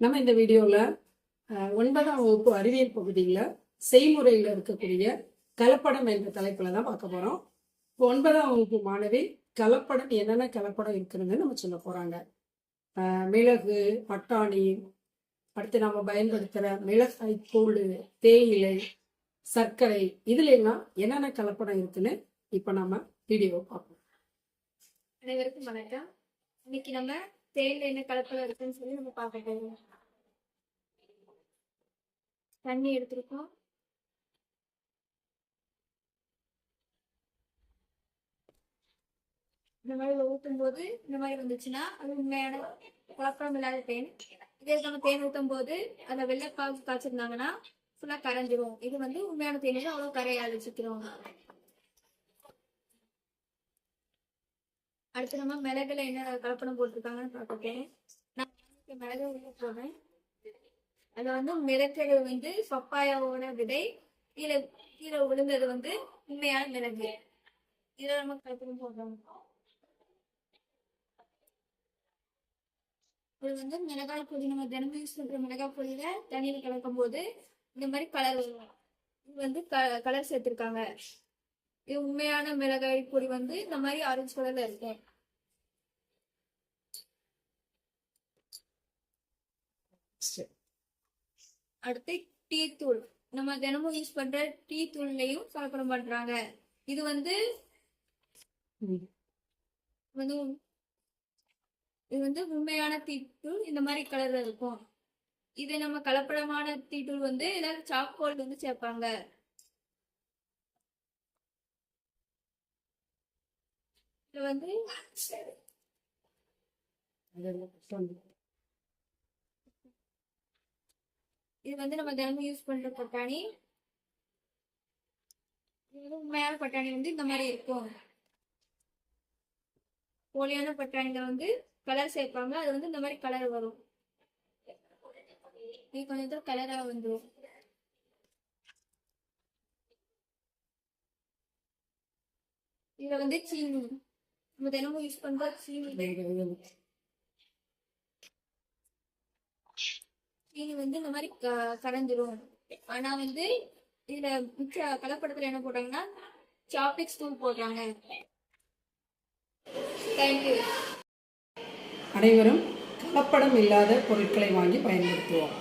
நம்ம இந்த வீடியோவில் ஒன்பதாம் வகுப்பு அறிவியல் பகுதியில் செய்முறையில் இருக்கக்கூடிய கலப்படம் என்ற தலைப்பில் தான் பார்க்க போகிறோம் இப்போ ஒன்பதாம் வகுப்பு மாணவி கலப்படம் என்னென்ன கலப்படம் இருக்குதுன்னு நம்ம சொல்ல போகிறாங்க மிளகு பட்டாணி அடுத்து நம்ம பயன்படுத்துகிற மிளகாய் தூள் தேயிலை சர்க்கரை இதுல எல்லாம் என்னென்ன கலப்படம் இருக்குன்னு இப்போ நம்ம வீடியோ பார்ப்போம். அனைவருக்கும் வணக்கம். இன்னைக்கு நம்ம தேன்ல என்ன கலப்படம் இருக்குன்னு சொல்லி நம்ம பார்க்க தண்ணி எடுத்திருக்கோம். இந்த மாதிரி ஊற்றும் போது இந்த மாதிரி வந்துச்சுன்னா அது உண்மையான குழப்பம் இல்லாத தேன். இதே நம்ம தேன் ஊற்றும் போது அந்த வெள்ளைப்பாகு காய்ச்சிருந்தாங்கன்னா ஃபுல்லாக கரைஞ்சிரும். இது வந்து உண்மையான தேனில் அவ்வளோ கரையாது சீக்கிரம் அடுத்து நம்ம மிளகுல என்ன கலப்படம் போட்டிருக்காங்கன்னு பார்க்க நான் மிளகு உள்ள போவேன் அது வந்து மிளகு வந்து பப்பாயாவோட விதை கீழே கீழே விழுந்தது வந்து உண்மையான மிளகு. இதில் நம்ம கலப்படம் போடுறோம். இது வந்து மிளகாய் பொடி நம்ம தினமும் யூஸ் பண்ற மிளகாய் பொடியில தண்ணியில் கலக்கும் போது இந்த மாதிரி கலர் வரும். இது வந்து க கலர் சேர்த்திருக்காங்க. இது உண்மையான மிளகாய் பொடி வந்து இந்த மாதிரி ஆரஞ்சு கலர்ல இருக்கும். அடுத்து டீ தூள். நம்ம தினமும் யூஸ் பண்ற டீ தூள்லையும் கலப்படம் பண்றாங்க இது வந்து வந்து இது வந்து உண்மையான தீத்தூள் இந்த மாதிரி கலர்ல இருக்கும். இது நம்ம கலப்படமான தீத்தூள் வந்து ஏதாவது சாக்கோல் வந்து சேர்ப்பாங்க. இது வந்து இது வந்து நம்ம தினமும் யூஸ் பண்ற பட்டாணி. இது உண்மையான பட்டாணி வந்து இந்த மாதிரி இருக்கும். போலியான பட்டாணிகள் வந்து கலர் சேர்ப்பாங்க. அது வந்து இந்த மாதிரி கலர் வரும். இது கொஞ்சம் கலரா வந்துடும் இதுல வந்து சீனி. நம்ம தினமும் யூஸ் பண்ற சீனி. சீனி வந்து இந்த மாதிரி க- ஆனா வந்து இதுல மிச்ச கலப்படத்துல என்ன போட்டாங்கன்னா சாப்டிக்ஸ் தூள் போடுறாங்க. தேங்க்யூ அனைவரும் கலப்படம் இல்லாத பொருட்களை வாங்கி பயன்படுத்துவோம்.